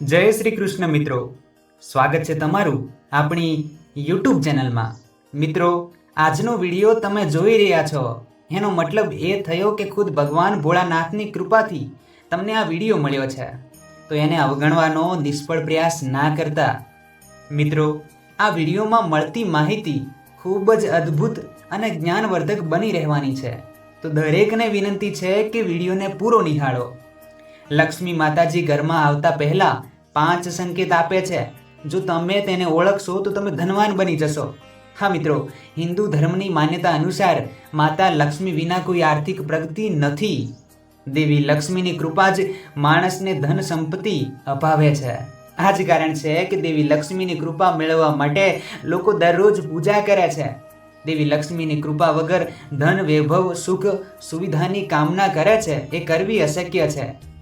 જય શ્રી કૃષ્ણ મિત્રો. સ્વાગત છે તમારું આપણી યુટ્યુબ ચેનલમાં. મિત્રો, આજનો વીડિયો તમે જોઈ રહ્યા છો. એનો મતલબ એ થયો કે ખુદ ભગવાન ભોળાનાથની કૃપાથી તમને આ વીડિયો મળ્યો છે. તો એને અવગણવાનો નિષ્ફળ પ્રયાસ ના કરતા. મિત્રો, આ વિડીયોમાં મળતી માહિતી ખૂબ જ અદ્ભુત અને જ્ઞાનવર્ધક બની રહેવાની છે. તો દરેકને વિનંતી છે કે વિડીયોને પૂરો નિહાળો. લક્ષ્મી માતાજી ઘરમાં આવતા પહેલા પાંચ સંકેત આપે છે. જો તમે તેને ઓળખશો, તો તમે ધનવાન બની જશો. હા મિત્રો, હિન્દુ ધર્મની માન્યતા અનુસાર માતા લક્ષ્મી વિના કોઈ આર્થિક પ્રગતિ નથી. દેવી લક્ષ્મીની કૃપા જ માણસને ધન સંપત્તિ અપાવે છે. આ જ કારણ છે કે દેવી લક્ષ્મીની કૃપા મેળવવા માટે લોકો દરરોજ પૂજા કરે છે. દેવી લક્ષ્મીની કૃપા વગર ધન, વૈભવ, સુખ, સુવિધાની કામના કરે છે. એ કરવી અશક્ય છે.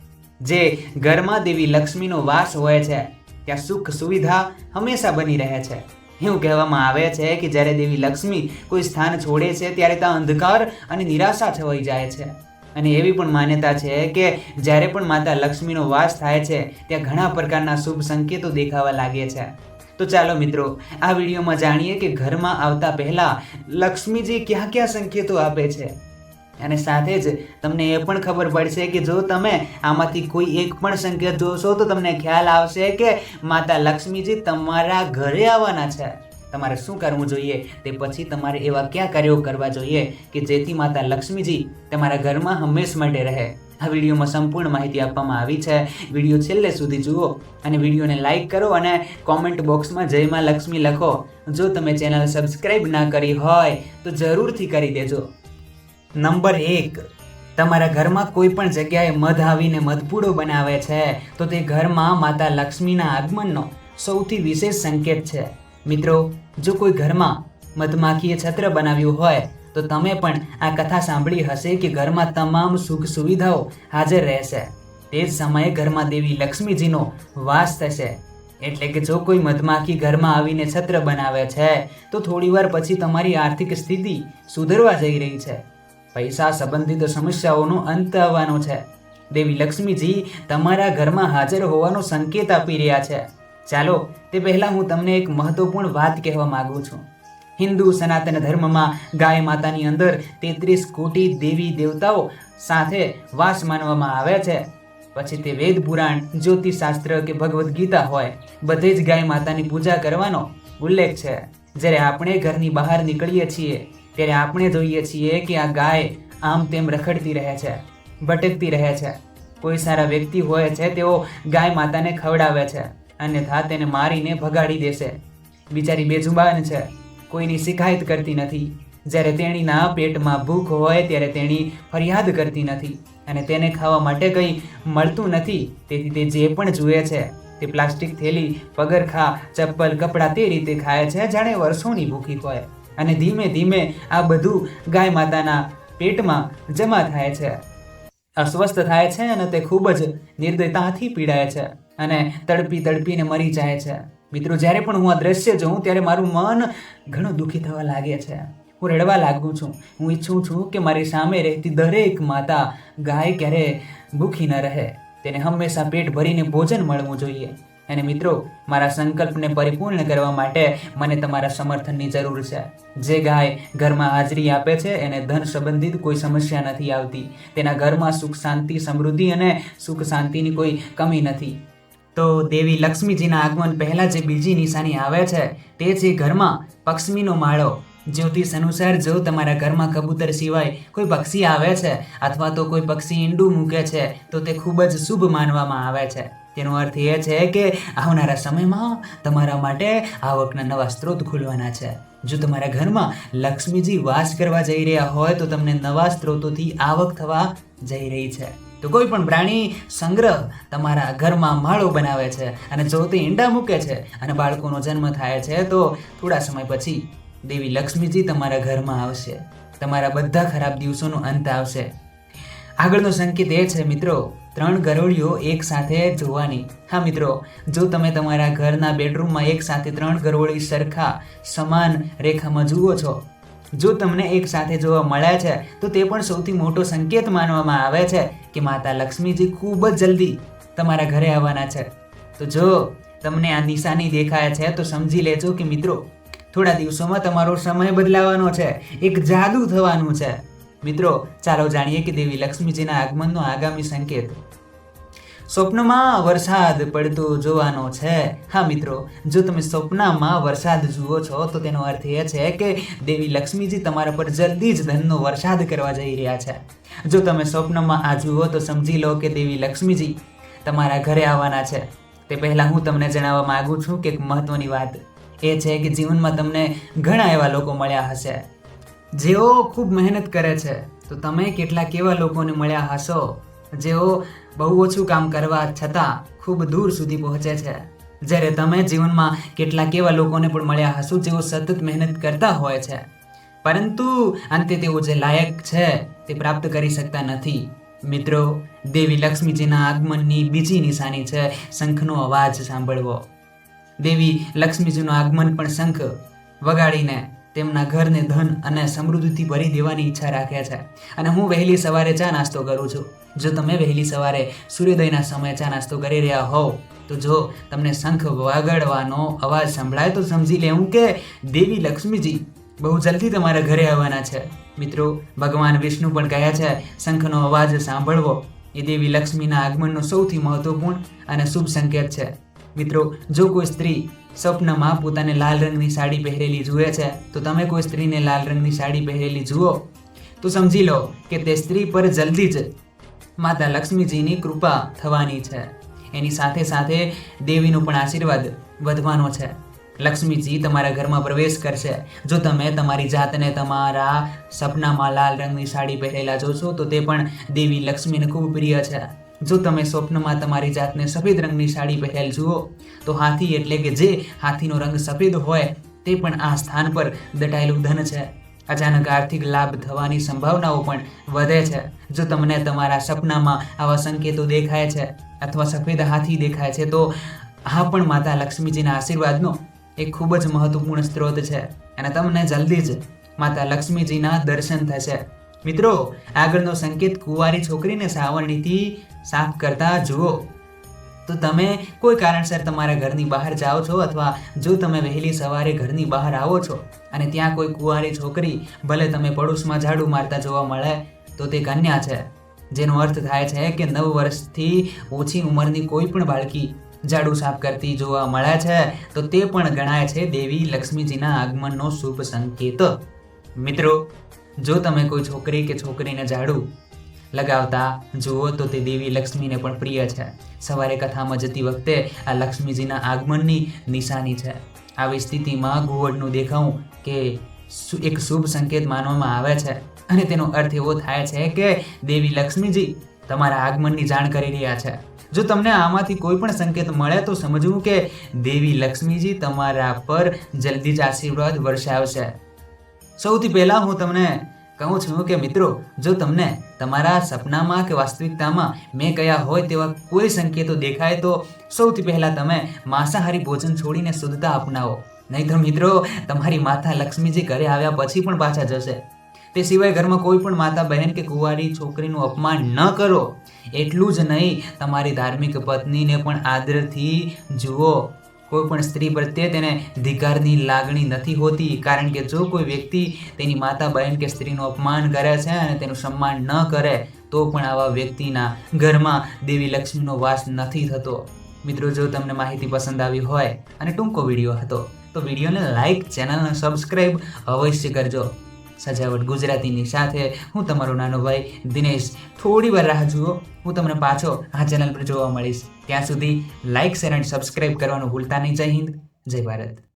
જે ઘરમાં દેવી લક્ષ્મીનો વાસ હોય છે, ત્યાં સુખ સુવિધા હંમેશા બની રહે છે. એવું કહેવામાં આવે છે કે જ્યારે દેવી લક્ષ્મી કોઈ સ્થાન છોડે છે, ત્યારે ત્યાં અંધકાર અને નિરાશા છવાઈ જાય છે. અને એવી પણ માન્યતા છે કે જ્યારે પણ માતા લક્ષ્મીનો વાસ થાય છે, ત્યાં ઘણા પ્રકારના શુભ સંકેતો દેખાવા લાગે છે. તો ચાલો મિત્રો, આ વિડીયોમાં જાણીએ કે ઘરમાં આવતા પહેલા લક્ષ્મીજી ક્યાં ક્યાં સંકેતો આપે છે. અને સાથે જ તમને એ પણ ખબર પડશે કે જો તમે આમાંથી કોઈ એક પણ સંકેત જોશો તો તમને ખ્યાલ આવશે કે માતા લક્ષ્મીજી તમારા ઘરે આવવાના છે. તમારે શું કરવું જોઈએ? તે પછી તમારે એવા કયા કાર્યો કરવા જોઈએ કે જેથી માતા લક્ષ્મીજી તમારા ઘરમાં હંમેશ માટે રહે? આ વિડીયોમાં સંપૂર્ણ માહિતી આપવામાં આવી છે. વીડિયો છેલ્લે સુધી જુઓ અને વિડીયોને લાઇક કરો અને કોમેન્ટ બોક્સમાં જય માં લક્ષ્મી લખો. જો તમે ચેનલ સબસ્ક્રાઈબ ના કરી હોય તો જરૂરથી કરી દેજો. નંબર એક તમારા ઘરમાં કોઈ પણ જગ્યાએ મધ આવીને મધપૂડો બનાવે છે તો તે ઘરમાં માતા લક્ષ્મીના આગમનનો સૌથી વિશેષ સંકેત છે. મિત્રો જો કોઈ ઘરમાં મધમાખીએ છત્ર બનાવ્યું હોય તો તમે પણ આ કથા સાંભળી હશે કે ઘરમાં તમામ સુખ સુવિધાઓ હાજર રહેશે. તે જ સમયે ઘરમાં દેવી લક્ષ્મીજીનો વાસ થશે. એટલે કે જો કોઈ મધમાખી ઘરમાં આવીને છત્ર બનાવે છે તો થોડીવાર પછી તમારી આર્થિક સ્થિતિ સુધરવા જઈ રહી છે. પૈસા સંબંધિત સમસ્યાઓનો અંત આવવાનો છે. દેવી લક્ષ્મીજી તમારા ઘરમાં હાજર હોવાનો સંકેત આપી રહ્યા છે. ચાલો, તે પહેલાં હું તમને એક મહત્વપૂર્ણ વાત કહેવા માગું છું. હિન્દુ સનાતન ધર્મમાં ગાય માતાની અંદર તેત્રીસ કોટી દેવી દેવતાઓ સાથે વાસ માનવામાં આવે છે. પછી તે વેદ પુરાણ, જ્યોતિષશાસ્ત્ર કે ભગવદ્ ગીતા હોય, બધે જ ગાય માતાની પૂજા કરવાનો ઉલ્લેખ છે. જ્યારે આપણે ઘરની બહાર નીકળીએ છીએ ત્યારે આપણે જોઈએ છીએ કે આ ગાય આમ તેમ રખડતી રહે છે, ભટકતી રહે છે. કોઈ સારા વ્યક્તિ હોય છે, તેઓ ગાય માતાને ખવડાવે છે અન્યથા તેને મારીને ભગાડી દેશે બિચારી બેજુબાન છે, કોઈની શિકાયત કરતી નથી. જ્યારે તેણીના પેટમાં ભૂખ હોય ત્યારે તેણી ફરિયાદ કરતી નથી અને તેને ખાવા માટે કંઈ મળતું નથી. તેથી તે જે પણ જુએ છે, તે પ્લાસ્ટિક થેલી, પગરખા, ચપ્પલ, કપડાં તે રીતે ખાય છે, જાણે વર્ષોની ભૂખી હોય. અને ધીમે ધીમે આ બધું ગાય માતાના પેટમાં જમા થાય છે. અસ્વસ્થ થાય છે અને તે ખૂબ જ નિર્દયતાથી પીડાય છે અને તડપી તડપીને મરી જાય છે. મિત્રો, જ્યારે પણ હું આ દ્રશ્ય જોઉં, ત્યારે મારું મન ઘણું દુઃખી થવા લાગે છે. હું રડવા લાગુ છું. હું ઈચ્છું છું કે મારી સામે રહેતી દરેક માતા ગાય ક્યારે ભૂખી ન રહે. તેને હંમેશા પેટ ભરીને ભોજન મળવું જોઈએ. અને મિત્રો, મારા સંકલ્પને પરિપૂર્ણ કરવા માટે મને તમારા સમર્થનની જરૂર છે. જે ગાય ઘરમાં હાજરી આપે છે એને ધન સંબંધિત કોઈ સમસ્યા નથી આવતી. તેના ઘરમાં સુખ, શાંતિ, સમૃદ્ધિ અને સુખ શાંતિની કોઈ કમી નથી. તો દેવી લક્ષ્મીજીના આગમન પહેલાં જે બીજી નિશાની આવે છે, તે છે ઘરમાં પક્ષમીનો માળો. જ્યોતિષ અનુસાર જો તમારા ઘરમાં કબૂતર સિવાય કોઈ પક્ષી આવે છે અથવા તો કોઈ પક્ષી ઈંડું મૂકે છે, તો તે ખૂબ જ શુભ માનવામાં આવે છે. તેનો અર્થ એ છે કે આવનારા સમયમાં તમારા માટે આવકના નવા સ્ત્રોત ખુલવાના છે. જો તમારા ઘરમાં લક્ષ્મીજી વાસ કરવા જઈ રહ્યા હોય, તો તમને નવા સ્ત્રોતોથી આવક થવા જઈ રહી છે. તો કોઈ પણ પ્રાણી સંગ્રહ તમારા ઘરમાં માળો બનાવે છે અને જો તે ઈંડા મૂકે છે અને બાળકોનો જન્મ થાય છે, તો થોડા સમય પછી દેવી લક્ષ્મીજી તમારા ઘરમાં આવશે. તમારા બધા ખરાબ દિવસોનો અંત આવશે. આગળનો સંકેત એ છે, મિત્રો, ત્રણ ગરોળીઓ એક સાથે જોવાની. હા, મિત્રો, જો તમે તમારા ઘરના બેડરૂમમાં એક સાથે ત્રણ ગરોળી સરખા સમાન રેખામાં જુઓ છો, જો તમને એક સાથે જોવા મળ્યા છે, તો તે પણ સૌથી મોટો સંકેત માનવામાં આવે છે કે માતા લક્ષ્મીજી ખૂબ જ જલ્દી તમારા ઘરે આવવાના છે. તો જો તમને આ નિશાની દેખાય છે, તો સમજી લેજો કે મિત્રો, થોડા દિવસોમાં તમારો સમય બદલાવાનો છે. એક જાદુ થવાનું છે. મિત્રો, ચાલો જાણીએ કે દેવી લક્ષ્મીજીના આગમનનો આગામી સંકેત. સ્વપ્નમાં વરસાદ પડતો જોવાનો છે. હા, મિત્રો, જો તમે સ્વપ્નમાં વરસાદ જુઓ છો, તો તેનો અર્થ એ છે કે દેવી લક્ષ્મીજી તમારા પર જલ્દી જ ધનનો વરસાદ કરવા જઈ રહ્યા છે. જો તમે સ્વપ્નમાં આ જુઓ, તો સમજી લો કે દેવી લક્ષ્મીજી તમારા ઘરે આવવાના છે. તે પહેલાં હું તમને જણાવવા માગું છું કે એક મહત્વની વાત એ છે કે જીવનમાં તમને ઘણા એવા લોકો મળ્યા હશે. જેઓ ખૂબ મહેનત કરે છે, તો તમે કેટલાક એવા લોકોને મળ્યા હશો? જેઓ બહુ ઓછું કામ કરવા છતાં ખૂબ દૂર સુધી પહોંચે છે. જ્યારે તમે જીવનમાં કેટલાક એવા લોકોને પણ મળ્યા હશો, જેઓ સતત મહેનત કરતા હોય છે. પરંતુ અંતે તેઓ જે લાયક છે, તે પ્રાપ્ત કરી શકતા નથી. મિત્રો, દેવી લક્ષ્મીજીના આગમનની બીજી નિશાની છે, શંખનો અવાજ સાંભળવો. દેવી લક્ષ્મીજીનું આગમન પણ શંખ વગાડીને તેમના ઘરને ધન અને સમૃદ્ધિથી ભરી દેવાની ઈચ્છા રાખે છે. અને હું વહેલી સવારે ચા નાસ્તો કરું છું. જો તમે વહેલી સવારે સૂર્યોદયના સમયે ચા નાસ્તો કરી રહ્યા હોવ, તો જો તમને શંખ વાગડવાનો અવાજ સંભળાય, તો સમજી લેવું કે દેવી લક્ષ્મીજી બહુ જલ્દી તમારા ઘરે આવવાના છે. મિત્રો, ભગવાન વિષ્ણુ પણ કહ્યા છે, શંખનો અવાજ સાંભળવો. એ દેવી લક્ષ્મીના આગમનનો સૌથી મહત્વપૂર્ણ અને શુભ સંકેત છે. મિત્રો, જો કોઈ સ્ત્રી સ્વપ્નમાં પોતાને લાલ રંગની સાડી પહેરેલી જુએ છે, તો તમે કોઈ સ્ત્રીને લાલ રંગની સાડી પહેરેલી જુઓ. તો સમજી લો કે તે સ્ત્રી પર જલ્દી જ માતા લક્ષ્મીજીની કૃપા થવાની છે. એની સાથે સાથે દેવીનો પણ આશીર્વાદ વધવાનો છે. લક્ષ્મીજી તમારા ઘરમાં પ્રવેશ કરશે. જો તમે તમારી જાતને તમારા સપનામાં લાલ રંગની સાડી પહેરેલા જોશો, તો તે પણ દેવી લક્ષ્મીને ખૂબ પ્રિય છે. જો તમે સ્વપ્નમાં તમારી જાતને સફેદ રંગની સાડી પહેરેલ જુઓ, તો હાથી એટલે કે જે હાથીનો રંગ સફેદ હોય, તે પણ આ સ્થાન પર દટાયેલું ધન છે. અચાનક આર્થિક લાભ થવાની સંભાવનાઓ પણ વધે છે. જો તમને તમારા સપનામાં આવા સંકેતો દેખાય છે અથવા સફેદ હાથી દેખાય છે, તો આ પણ માતા લક્ષ્મીજીના આશીર્વાદનો એક ખૂબ જ મહત્વપૂર્ણ સ્ત્રોત છે. અને તમને જલ્દી જ માતા લક્ષ્મીજીના દર્શન થશે. મિત્રો, આગળનો સંકેત કુંવારી છોકરીને સાવરણીથી સાફ કરતા જુઓ. તો તમે કોઈ કારણસર તમારા ઘરની બહાર જાઓ છો અથવા જો તમે વહેલી સવારે ઘરની બહાર આવો છો અને ત્યાં કોઈ કુંવારી છોકરી ભલે તમે પડોશમાં ઝાડુ મારતા જોવા મળે, તો તે કન્યા છે. જેનો અર્થ થાય છે કે નવ વર્ષથી ઓછી ઉંમરની કોઈ પણ બાળકી ઝાડુ સાફ કરતી જોવા મળે છે, તો તે પણ ગણાય છે દેવી લક્ષ્મીજીના આગમનનો શુભ સંકેત. મિત્રો જો તમે કોઈ છોકરી કે છોકરીને ઝાડુ લગાવતા જુઓ તો તે દેવી લક્ષ્મીને પણ પ્રિય છે. સવારે કથામાં જતી વખતે આ લક્ષ્મીજીના આગમનની નિશાની છે. આવી સ્થિતિમાં ઘુવડનું દેખાવું કે એક શુભ સંકેત માનવામાં આવે છે. અને તેનો અર્થ એવો થાય છે કે દેવી લક્ષ્મીજી તમારા આગમનની જાણ કરી રહ્યા છે. જો તમને આમાંથી કોઈ પણ સંકેત મળે તો સમજવું કે દેવી લક્ષ્મીજી તમારા પર જલ્દી જ આશીર્વાદ વર્ષાવશે. સૌથી પહેલાં હું તમને કહું છું કે મિત્રો, જો તમને તમારા સપનામાં કે વાસ્તવિકતામાં મેં કયા હોય તેવા કોઈ સંકેતો દેખાય, તો સૌથી પહેલાં તમે માંસાહારી ભોજન છોડીને શુદ્ધતા અપનાવો. નહીં તો મિત્રો, તમારી માતા લક્ષ્મીજી ઘરે આવ્યા પછી પણ પાછા જશે. તે સિવાય ઘરમાં કોઈ પણ માતા બહેન કે કુંવારી છોકરીનું અપમાન ન કરો. એટલું જ નહીં, તમારી ધાર્મિક પત્નીને પણ આદરથી જુઓ. કોઈ પણ સ્ત્રી પ્રત્યે તેને ધિકારની લાગણી નથી હોતી, કારણ કે જો કોઈ વ્યક્તિ તેની માતા બહેન કે સ્ત્રીનું અપમાન કરે છે અને તેનું સન્માન ન કરે, તો પણ આવા વ્યક્તિના ઘરમાં દેવી લક્ષ્મીનો વાસ નથી થતો. મિત્રો, જો તમને માહિતી પસંદ આવી હોય અને ટૂંકો વીડિયો હતો, તો વિડીયોને લાઈક, ચેનલને સબસ્ક્રાઈબ અવશ્ય કરજો. સજાવટ ગુજરાતીની સાથે. હું તમારો નાનો ભાઈ દિનેશ. થોડી વાર રાહ જુઓ. હું તમને પાછો આ ચેનલ પર જોવા મળીશ. ત્યાં સુધી લાઇક શેર અને સબસ્ક્રાઈબ કરવાનું ભૂલતા નહીં. જય હિન્દ. જય ભારત.